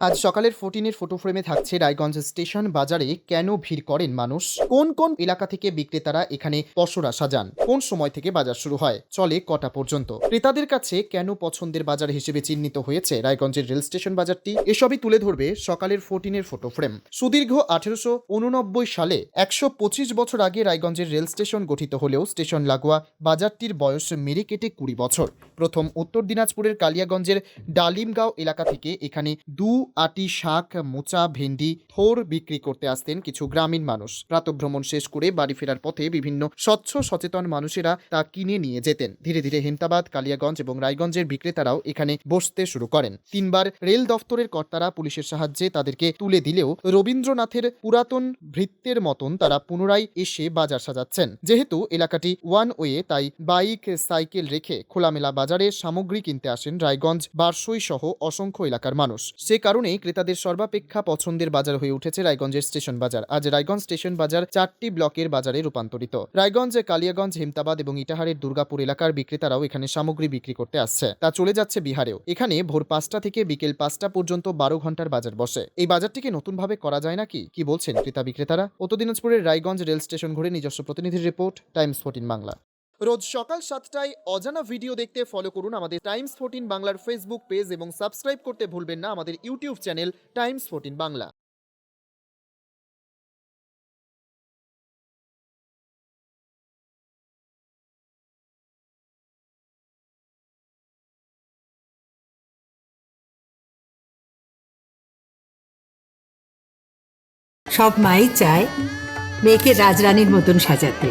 আজ সকালের ফোর্টিনের ফটো ফ্রেমে থাকছে রায়গঞ্জ স্টেশন বাজারে কেন ভিড় করেন মানুষ? কোন কোন এলাকা থেকে বিক্রেতারা এখানে পসরা সাজান? কোন সময় থেকে বাজার শুরু হয়? চলে কটা পর্যন্ত? ক্রেতাদের কাছে কেন পছন্দের বাজার হিসেবে চিহ্নিত হয়েছে রায়গঞ্জের রেল স্টেশন বাজারটি? এসবই তুলে ধরবে সকালের ফোর্টিনের ফটো ফ্রেম সুদীর্ঘ আঠেরোশো উননব্বই সালে একশো পঁচিশ বছর আগে রায়গঞ্জের রেল স্টেশন গঠিত হলেও স্টেশন লাগোয়া বাজারটির বয়স মেরে কেটে কুড়ি বছর। প্রথম উত্তর দিনাজপুরের কালিয়াগঞ্জের ডালিমগাঁও এলাকা থেকে এখানে দু আটি শাক, মোচা, ভেন্ডি, থোর বিক্রি করতে আসতেন কিছু গ্রামীণ মানুষ। প্রাতভ্রমণ শেষ করে বাড়ি ফেরার পথে বিভিন্ন স্বচ্ছ, সচেতন মানুষেরা তা কিনে নিয়ে যেতেন। ধীরে ধীরে হেমতাবাদ, কালিয়াগঞ্জ এবং রায়গঞ্জের বিক্রেতারাও এখানে বসতে শুরু করেন। তিনবার রেল দফতরের কর্তারা পুলিশের সাহায্যে তাদেরকে তুলে দিলেও রবীন্দ্রনাথের পুরাতন ভৃত্যের মতন তারা পুনরায় এসে বাজার সাজাচ্ছেন। যেহেতু এলাকাটি ওয়ান ওয়ে, তাই বাইক, সাইকেল রেখে খোলামেলা বাজারে সামগ্রী কিনতে আসেন রায়গঞ্জ, বারসই সহ অসংখ্য এলাকার মানুষ। সে কারণেই ক্রেতাদের সর্বাপেক্ষা পছন্দের বাজার হয়ে উঠেছে রায়গঞ্জের স্টেশন বাজার। আজ রায়গঞ্জ স্টেশন বাজার চারটি ব্লকের বাজারে রূপান্তরিত। রায়গঞ্জ, কালিয়াগঞ্জ, হেমতাবাদ এবং ইটাহারের দুর্গাপুর এলাকার বিক্রেতারাও এখানে সামগ্রী বিক্রি করতে আসছে। তা চলে যাচ্ছে বিহারেও। এখানে ভোর পাঁচটা থেকে বিকেল পাঁচটা পর্যন্ত বারো ঘণ্টার বাজার বসে। এই বাজারটিকে নতুনভাবে করা যায় নাকি? কি বলছেন ক্রেতা বিক্রেতারা উত্তর দিনাজপুরের রায়গঞ্জ রেল স্টেশন ঘুরে নিজস্ব প্রতিনিধির রিপোর্ট, টাইমস ফোর্টিন বাংলা। রোজ সকাল সাতটায় অজানা ভিডিও দেখতে ফলো করুন আমাদের টাইমস ফোর্টিন বাংলার ফেসবুক পেজ এবং সাবস্ক্রাইব করতে ভুলবেন না আমাদের YouTube channel Times fourteen Bangla. সব মাই চায় মেয়েকে রাজরানীর মতন সাজাতে।